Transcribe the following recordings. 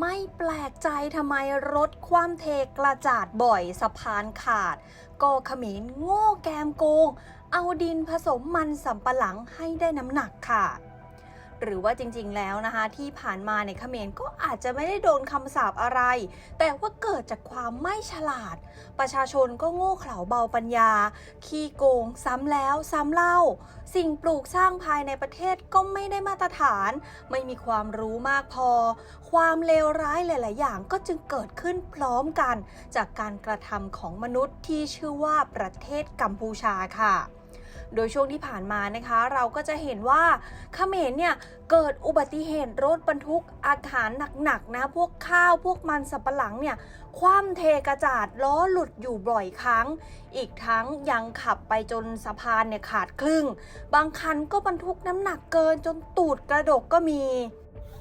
ไม่แปลกใจทำไมรถคว่ำเทกระจาดบ่อยสะพานขาดก็ขมินโง่แกมโกง เอาดินผสมมันสำปะหลังให้ได้น้ำหนักค่ะ หรือว่าจริงๆแล้วนะคะ ที่ผ่านมาในเขมรก็อาจจะไม่ได้โดนคำสาปอะไร แต่ว่าเกิดจากความไม่ฉลาด ประชาชนก็โง่เขลาเบาปัญญา ขี้โกง ซ้ำแล้วซ้ำเล่า สิ่งปลูกสร้างภายในประเทศก็ไม่ได้มาตรฐาน ไม่มีความรู้มากพอ ความเลวร้ายหลาย ๆ อย่างก็จึงเกิดขึ้นพร้อมกัน จากการกระทำของมนุษย์ที่ชื่อว่าประเทศกัมพูชาค่ะ โดยช่วงที่ผ่านมานะคะ เราก็จะเห็นว่าเขมรเนี่ยเกิดอุบัติเหตุรถบรรทุกอาหารหนักๆนะ พวกข้าวพวกมันสับปะหลังเนี่ยคว่ำเทกระจาดล้อหลุดอยู่บ่อยครั้ง อีกทั้งยังขับไปจนสะพานเนี่ยขาดครึ่ง บางคันก็บรรทุกน้ำหนักเกินจนตูดกระดกก็มี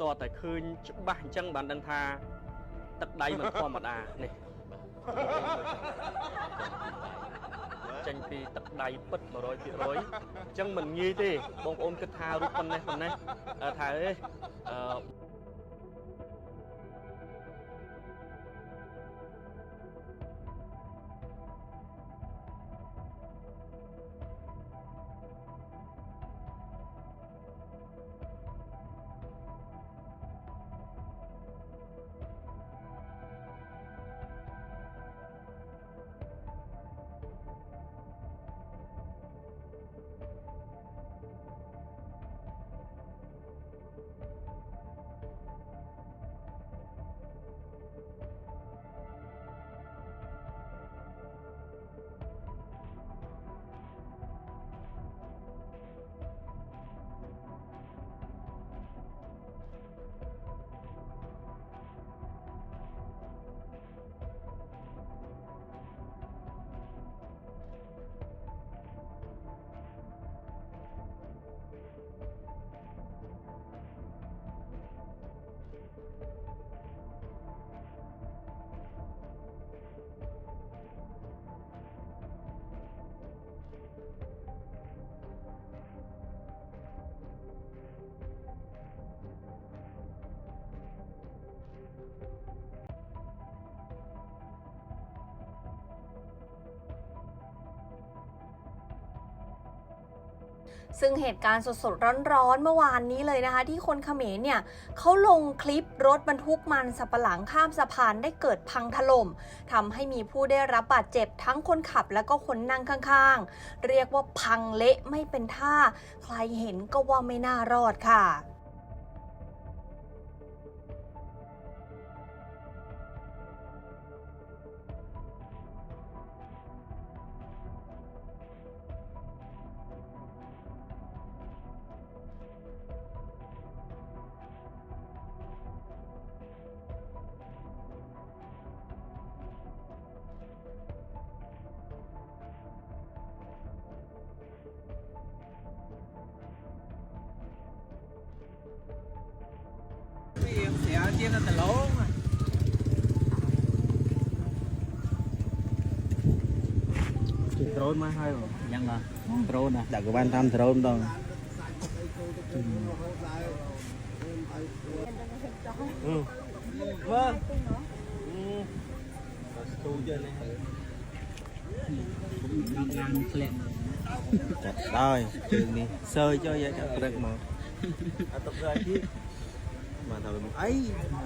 តតែឃើញច្បាស់អញ្ចឹងបានដឹងថាទឹកដៃមិនធម្មតានេះចេញពីទឹកដៃពិត100%អញ្ចឹងមិនងាយទេបងប្អូនគិតថារូបប៉ុណ្ណេះប៉ុណ្ណេះអឺថាអេ ซึ่งเหตุการณ์สดๆ ร้อนๆ เมื่อวานนี้เลยนะคะ ที่คนเขมรเนี่ยเขาลงคลิปรถบรรทุกมันสับปะหลังข้ามสะพานได้เกิดพังถล่มทำให้มีผู้ได้รับบาดเจ็บทั้งคนขับและก็คนนั่งข้างๆ เรียกว่าพังเละไม่เป็นท่า ใครเห็นก็ว่าไม่น่ารอดค่ะ kia là lỗ à? drone mới hay rồi dân mà món drone à? Đã có ban tham drone đâu ừ. Vâng. Ừ. Trời ơi, sơi cho vậy chắc được mà. À, tập rồi chứ. mà thời mình ấy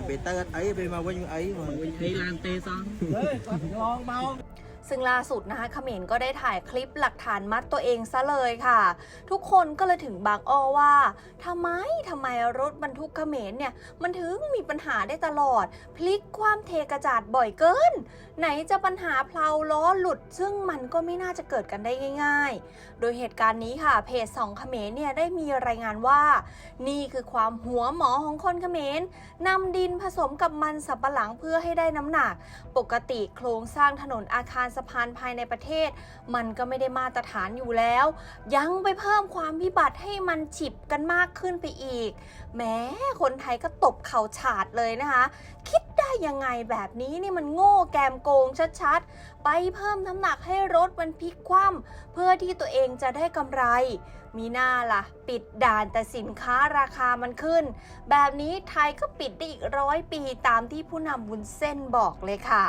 bị tết ấy bị mà quên ấy mà thì làm tiền sao con ngon bao ซึ่งล่าสุดนะคะเขมินก็ได้ถ่ายคลิปหลักฐานมัดตัวเองซะเลยค่ะ ทุกคนก็เลยถึงบางอ้อว่าทำไมทำไมรถบรรทุกเขมินเนี่ยมันถึงมีปัญหาได้ตลอด พลิกความเทกระจาดบ่อยเกิน ไหนจะปัญหาเพลาล้อหลุด ซึ่งมันก็ไม่น่าจะเกิดกันได้ง่าย ๆ โดยเหตุการณ์นี้ค่ะเพจสองเขมินเนี่ยได้มีรายงานว่า นี่คือความหัวหมอของคนเขมินนำดินผสมกับมันสับปะหลังเพื่อให้ได้น้ำหนัก ปกติโครงสร้างถนนอาคารสะพานภายในประเทศ มันก็ไม่ได้มาตรฐานอยู่แล้ว ยังไปเพิ่มความพิบัติให้มันฉิบกันมากขึ้นไปอีก แม้คนไทยก็ตบเข่าฉาดเลยนะคะ คิดได้ยังไงแบบนี้นี่มันโง่แกมโกงชัดๆ ไปเพิ่มน้ำหนักให้รถมันพลิกคว่ำเพื่อที่ตัวเองจะได้กำไร มีหน้าล่ะ ปิดด่านแต่สินค้าราคามันขึ้น แบบนี้ไทยก็ปิดได้อีกร้อยปีตามที่ผู้นำวุ้นเส้นบอกเลยค่ะ